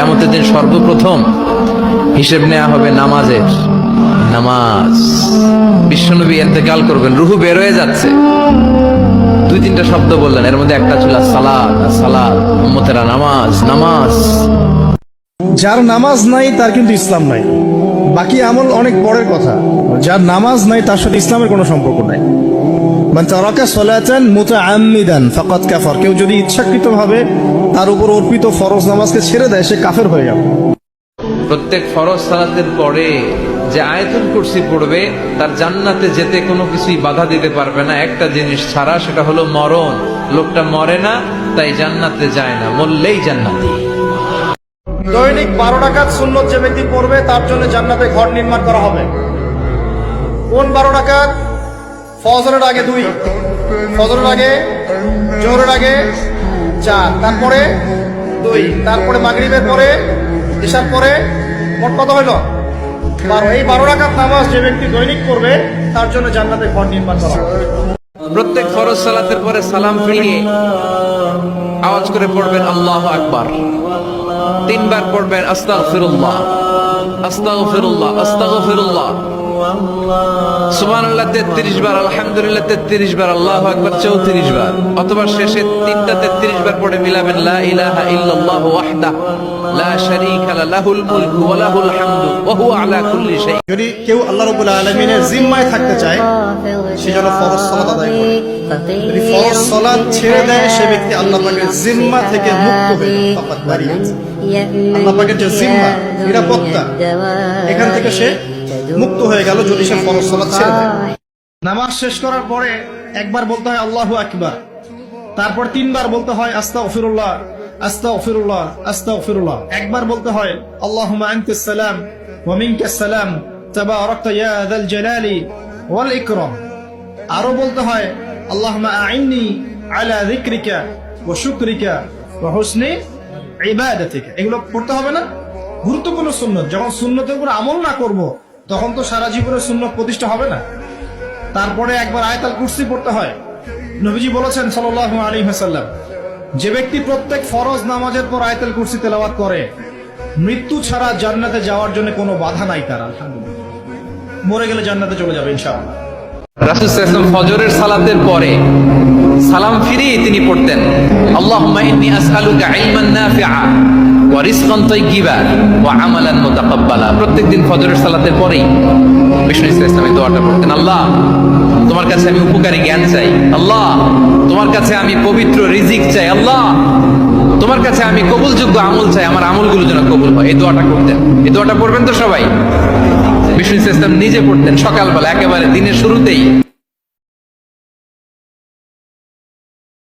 কেমতের দিন সর্বপ্রথম হিসেব নেওয়া হবে নামাজের। নামাজ। বিশ্বনবী এতেকাল করবেন, রুহু বের হয়ে যাচ্ছে। দুই তিনটা শব্দ বললেন, এর মধ্যে একটা ছিল সালাদ সালাদ নামাজ নামাজ। যার নামাজ নাই, তার কিন্তু ইসলাম নাই। বাকি আমল অনেক পরের কথা। যার নামাজ নাই, তার সাথে ইসলামের কোনো সম্পর্ক নাই। মানে তারাকা সলাচান মুতাআম্মিদান ফাকাত কাফার। কেউ যদি ইচ্ছাকৃতভাবে তার উপর অর্পিত ফরজ নামাজকে ছেড়ে দেয় সে কাফের হয়ে গেল। প্রত্যেক ফরজ সালাতের পরে যে আয়তুল কুরসি পড়বে তার জান্নাতে যেতে কোনো কিছুই বাধা দিতে পারবে না। একটা জিনিস ছাড়া সেটা হলো মরণ। লোকটা মরে না তাই জান্নাতে যায় না। মরলেই জান্নাতি। দৈনিক বারো টাকার সুন্নত যে ব্যক্তি পড়বে তার জন্য জান্নাতে ঘর নির্মাণ করা হবে। কোন বারো টাকা ফজরের আগে দুই। ফজরের আগে জোহরের আগে চার তারপরে দুই, তারপরে মাগরিবের পরে, ঈশার পরে মোট কত হইল বারো। এই বারো টাকার নামাজ যে ব্যক্তি দৈনিক করবে তার জন্য জান্নাতে ঘর নির্মাণ করা প্রত্যেক ফরজ সালাতের পরে সালাম ফিরিয়ে আওয়াজ করে পড়বেন আল্লাহ আকবার। তিনবার পড়বেন আস্তাগফিরুল্লাহ আস্তাগফিরুল্লাহ আস্তাগফিরুল্লাহ। সুবহানাল্লাহ। 33 বার আলহামদুলিল্লাহ 33 বার আল্লাহু আকবার 34 বার। অথবা শেষে তিনটা 33 বার পড়ে মিলাবেন লা ইলাহা ইল্লাল্লাহু ওয়াহদা লা শারীকা লাহুল মুলকু ওয়া লাহুল হামদু ওয়া হুয়া আলা কুল্লি শাই যদি কেউ আল্লাহ রবুল্লা আলমিনের জিম্মায় থাকতে চায় সে যেন ফরজ সালাত আদায় করে। যদি ফরজ সালাত ছেড়ে দেয় সে ব্যক্তি আল্লাহ পাকের জিম্মা থেকে মুক্ত হয়ে যায়, ফাকাত আল্লাহ পাকের যে জিম্মা নিরাপত্তা এখান থেকে সে মুক্ত হয়ে গেল যদি সে ফরজ সালাত ছেড়ে দেয়। নামাজ শেষ করার পরে একবার বলতে হয় আল্লাহু আকবার। তারপর তিনবার বলতে হয় আস্তা ওফিরুল্লাহ আস্তা ওফিরুল্লাহ আস্তা ওফিরুল্লাহ একবার বলতে হয় আনতাস সালাম ওয়া মিনকাস সালাম, তাবারাকতা ইয়া যাল জালালি ওয়াল ইকরাম। আরও বলতে হয় আল্লাহুম্মা আইন্নি আলা যিকরিকা ওয়া শুকরিকা ওয়া হুসনি ইবাদাতিকা। এগুলো পড়তে হবে না। গুরুত্বপূর্ণ সুন্নত। যখন সুন্নতের উপর আমল না করব তখন তো সারা জীবনের শূন্য প্রতিষ্ঠা হবে না। তারপরে একবার আয়তাল কুরসি পড়তে হয়। নবীজি বলেছেন সাল্লাহ আলী ওয়াসাল্লাম, যে ব্যক্তি প্রত্যেক ফরজ নামাজের পর আয়তাল কুরসি তেলাওয়াত করে, মৃত্যু ছাড়া জান্নাতে যাওয়ার জন্য কোনো বাধা নাই তার মরে গেলে জান্নাতে চলে যাবে ইনশাআল্লাহ। ফজরের সালাতের পরে সালাম ফিরিয়ে তিনি পড়তেন নাফিআ। প্রত্যেকদিন ফজরের সালাতের পরেই বিষ্ণু ইসলাম এই দোয়াটা পড়তেন, আল্লাহ, তোমার কাছে আমি উপকারী জ্ঞান চাই। আল্লাহ, তোমার কাছে আমি পবিত্র রিজিক চাই। আল্লাহ, তোমার কাছে আমি কবুলযোগ্য আমল চাই। আমার আমলগুলো যেন কবুল হয়। এই দোয়াটা করতেন এই দোয়াটা পড়বেন তো সবাই? বিষ্ণু ইসলাম নিজে পড়তেন সকালবেলা, একেবারে দিনের শুরুতেই।